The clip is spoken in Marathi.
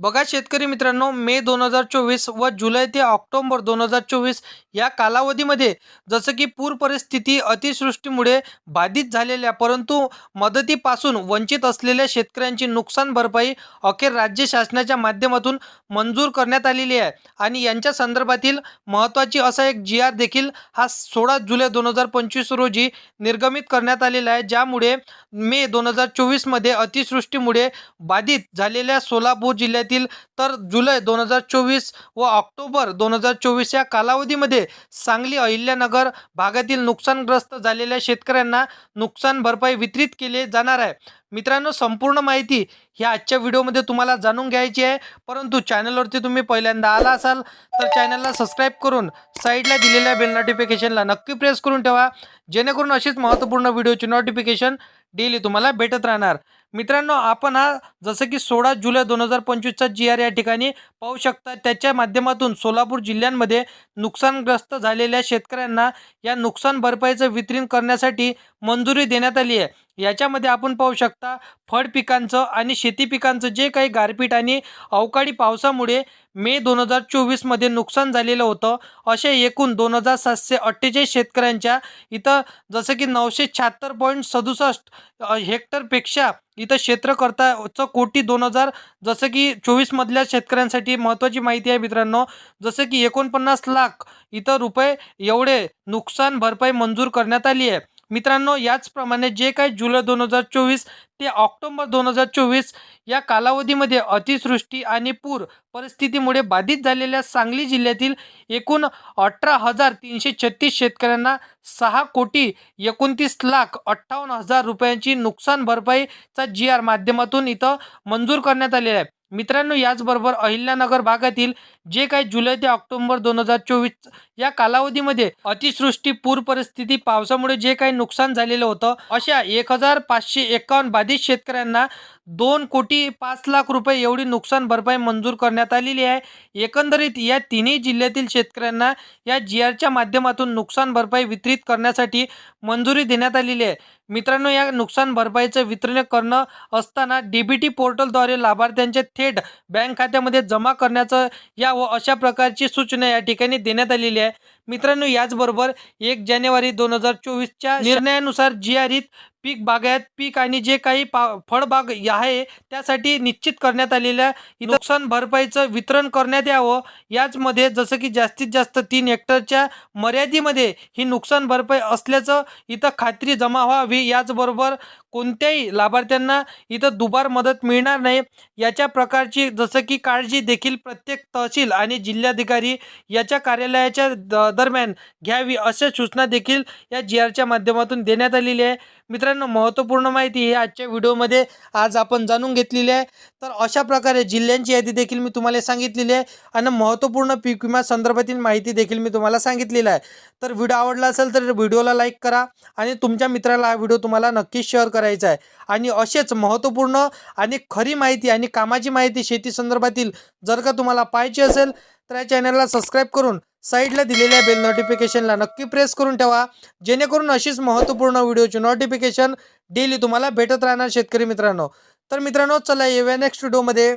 बघा शेतकरी मित्रांनो मे दोन हजार चोवीस व जुलै ते ऑक्टोबर दोन हजार चोवीस या कालावधीमध्ये जसं की पूर परिस्थिती अतिवृष्टीमुळे बाधित झालेल्या परंतु मदतीपासून वंचित असलेल्या शेतकऱ्यांची नुकसान भरपाई अखेर राज्य शासनाच्या माध्यमातून मंजूर करण्यात आलेली आहे. आणि यांच्या संदर्भातील महत्त्वाची असा एक जी आर देखील हा सोळा जुलै दोन हजार पंचवीस रोजी निर्गमित करण्यात आलेला आहे. ज्यामुळे मे दोन हजार चोवीसमध्ये अतिवृष्टीमुळे बाधित झालेल्या सोलापूर जिल्ह्यात येतील. तर जुलै दोन हजार चोवीस व ऑक्टोबर दोन हजार चोवीस या कालावधीमध्ये सांगली अहिल्यानगर भागातील नुकसानग्रस्त झालेल्या शेतकऱ्यांना नुकसान भरपाई वितरित केले जाणार आहे. मित्रांनो संपूर्ण माहिती ह्या आजच्या व्हिडिओमध्ये तुम्हाला जाणून घ्यायची आहे. परंतु चॅनलवरती तुम्ही पहिल्यांदा आला असाल तर चॅनलला सबस्क्राईब करून साईडला दिलेल्या बेल नोटिफिकेशनला नक्की प्रेस करून ठेवा. जेणेकरून अशीच महत्त्वपूर्ण व्हिडिओची नोटिफिकेशन डेली तुम्हाला भेटत राहणार. मित्रांनो आपण हा जसं की सोळा जुलै दोन हजार पंचवीसचा जी आर या ठिकाणी पाहू शकता. त्याच्या माध्यमातून सोलापूर जिल्ह्यांमध्ये नुकसानग्रस्त झालेल्या शेतकऱ्यांना या नुकसान भरपाईचं वितरण करण्यासाठी मंजुरी देण्यात आली आहे. याच्यामध्ये आपण पाहू शकता फळ पिकांचं आणि शेती पिकांचं जे काही गारपीट आणि अवकाळी पावसामुळे मे दोन हजार चोवीसमध्ये नुकसान झालेलं होतं असे एकूण दोन हजार सातशे अठ्ठेचाळीस शेतकऱ्यांच्या इथं जसं की नऊशे शहात्तर पॉईंट सदुसष्ट हेक्टरपेक्षा इथं क्षेत्रकर्ताचं कोटी दोन हजार जसं की चोवीसमधल्या शेतकऱ्यांसाठी महत्त्वाची माहिती आहे मित्रांनो जसं की एकोणपन्नास लाख इथं रुपये एवढे नुकसान भरपाई मंजूर करण्यात आली आहे. मित्रांनो याचप्रमाणे जे काही जुलै दोन हजार चोवीस ते ऑक्टोबर दोन हजार चोवीस या कालावधीमध्ये अतिवृष्टी आणि पूर परिस्थितीमुळे बाधित झालेल्या सांगली जिल्ह्यातील एकूण अठरा हजार तीनशे छत्तीस शेतकऱ्यांना सहा कोटी एकोणतीस लाख अठ्ठावन्न हजार रुपयांची नुकसान भरपाईचा जी आर माध्यमातून इथं मंजूर करण्यात आलेला आहे. मित्रांनो याचबरोबर अहिल्यानगर भागातील जे काही जुलै ते ऑक्टोबर दोन हजार चोवीस या कालावधीमध्ये अतिसृष्टी पूर परिस्थिती पावसामुळे जे काही नुकसान झालेलं होतं अशा एक हजार पाचशे एकावन्न बाधित शेतकऱ्यांना दोन कोटी पाच लाख रुपये एवढी नुकसान भरपाई मंजूर करण्यात आलेली आहे. एकंदरीत या तिन्ही जिल्ह्यातील शेतकऱ्यांना या जी आरच्या माध्यमातून नुकसान भरपाई वितरित करण्यासाठी मंजुरी देण्यात आलेली आहे. मित्रांनो या नुकसान भरपाईचं वितरण करणं असताना डी बी टी पोर्टलद्वारे लाभार्थ्यांच्या थेट बँक खात्यामध्ये जमा करण्याचं या व अशा प्रकारची सूचना या ठिकाणी देण्यात आलेली आहे. मित्रांनो याचबरोबर एक जानेवारी दोन हजार चोवीसच्या निर्णयानुसार जी आरीत पीक बागायत पीक आणि जे काही पा फळबाग या आहे त्यासाठी निश्चित करण्यात आलेल्या नुकसान भरपाईचं वितरण करण्यात यावं. याचमध्ये जसं की जास्तीत जास्त तीन हेक्टरच्या मर्यादेमध्ये ही नुकसान भरपाई असल्याचं इथं खात्री जमा व्हावी. याचबरोबर कोणत्याही लाभार्थ्यांना इथं दुबार मदत मिळणार नाही. याच्या प्रकारची जसं की काळजी देखील प्रत्येक तहसील आणि जिल्हाधिकारी याच्या कार्यालयाच्या द दरम्यान घ्यावी अशा सूचना देखील या जी आरच्या माध्यमातून देण्यात आलेली आहे. मित्रांनो महत्त्वपूर्ण माहिती ही आजच्या व्हिडिओमध्ये आज आपण जाणून घेतलेली आहे. तर अशा प्रकारे जिल्ह्यांची यादी देखील मी तुम्हाला सांगितलेली आहे आणि महत्त्वपूर्ण पीक विमा संदर्भातील माहिती देखील मी तुम्हाला सांगितलेलं आहे. तर व्हिडिओ आवडला असेल तर व्हिडिओला लाईक करा आणि तुमच्या मित्राला हा व्हिडिओ तुम्हाला नक्कीच शेअर करायचा आहे. आणि असेच महत्त्वपूर्ण आणि खरी माहिती आणि कामाची माहिती शेती संदर्भातील जर का तुम्हाला पाहिजे असेल तर या चॅनलला सबस्क्राईब करून साईडला दिलेल्या बेल नोटिफिकेशनला नक्की प्रेस करून ठेवा. जेणेकरून अशीच महत्त्वपूर्ण व्हिडिओची नोटिफिकेशन डेली तुम्हाला भेटत राहणार शेतकरी मित्रांनो. तर मित्रांनो चला येऊया नेक्स्ट व्हिडिओमध्ये